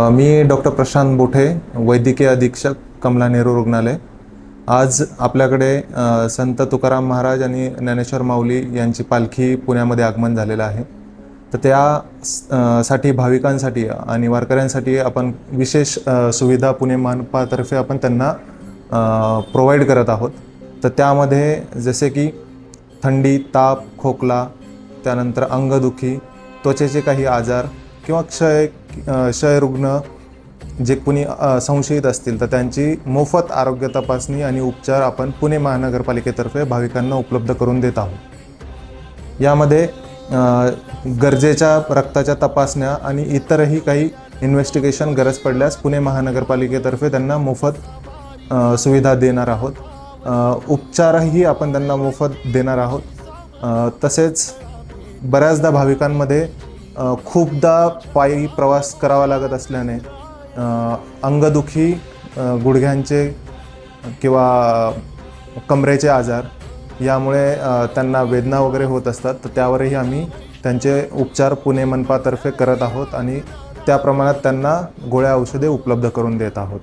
मी doctor Prashant Bothe वैद्यकीय अधीक्षक कमला नेहरू रुग्णालय. आज आपल्याकडे संत तुकाराम महाराज आणि ज्ञानेश्वर माऊली यांची पालखी पुण्यामध्ये आगमन झालेलं आहे. तर त्या स- साठी भाविकांसाठी आणि वारकऱ्यांसाठी आपण विशेष सुविधा पुणे मानपातर्फे आपण त्यांना प्रोव्हाइड करत आहोत. तर त्यामध्ये जसे की थंडी ताप खोकला त्यानंतर अंगदुखी त्वचेचे काही आजार किंवा क्षय क्षयरुग्ण जे कुणी संशयित असतील तर त्यांची मोफत आरोग्य तपासणी आणि उपचार आपण पुणे महानगरपालिकेतर्फे भाविकांना उपलब्ध करून देत आहोत. यामध्ये गरजेच्या रक्ताच्या तपासण्या आणि इतरही काही इन्व्हेस्टिगेशन गरज पडल्यास पुणे महानगरपालिकेतर्फे त्यांना मोफत सुविधा देणार आहोत. उपचारही आपण त्यांना मोफत देणार आहोत. तसेच बऱ्याचदा भाविकांमध्ये खूपदा पायी प्रवास करावा लागत असल्याने अंगदुखी गुडघ्यांचे किंवा कमरेचे आजार यामुळे त्यांना वेदना वगैरे होत असतात. तर त्यावरही आम्ही त्यांचे उपचार पुणे मनपातर्फे करत आहोत आणि त्या प्रमाणात त्यांना गोळ्या औषधे उपलब्ध करून देत आहोत.